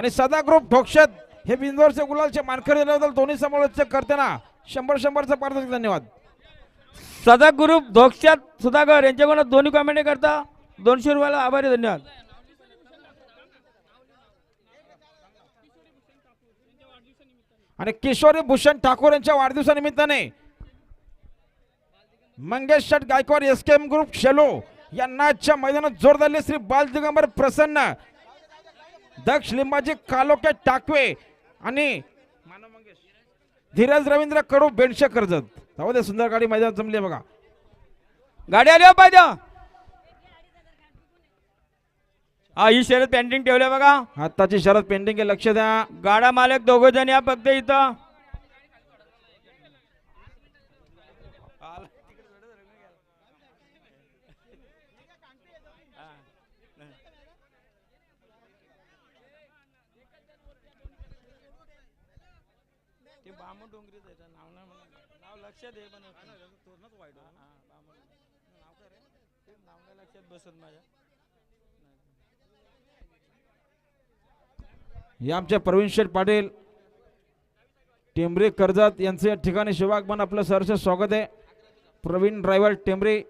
आणि सदा ग्रुप ठोक्षत हे बिंदोरचे गुलालचे मानकरी बद्दल दोन्ही समालोचक करताना शंभर शंभरचा पारितोषिक धन्यवाद. सदा ग्रुप धोक्षात सुधाकर यांच्याकडून दोन्ही कॉमेंट करता. दोनशे रुपयाला आभारी धन्यवाद. आणि किशोरी भूषण ठाकूर यांच्या वाढदिवसानिमित्ताने Mangesh shut Gaikwad S K M group shallow यांना आजच्या मैदानात जोर धरले. श्री बाल दिगंबर प्रसन्न दक्ष लिंबाजी कालोके टाकवे आणि धीरज रवींद्र कडू बेंडशे कर्जत. जाऊ दे सुंदर गाडी मैदान जमली बघा. गाडी आली हो पाहिजे. हा ही शर्यत पेंटिंग ठेवल्या बघा. आत्ताची शरद आहे लक्ष द्या. गाडा मालक दोघ जण या फक्त इथं. ते बामण डोंगरीच आहे नाव नाही. नाव लक्षात आहे पण नाव काय रे? ते नाव नाही लक्षात बसत माझ्या हे आमचे प्रवीण शेठ पाटील टेंबरे कर्जत यांचे या ठिकाणी शिवागमन आपलं सहर्ष स्वागत आहे प्रवीण ड्रायव्हर टेंबरे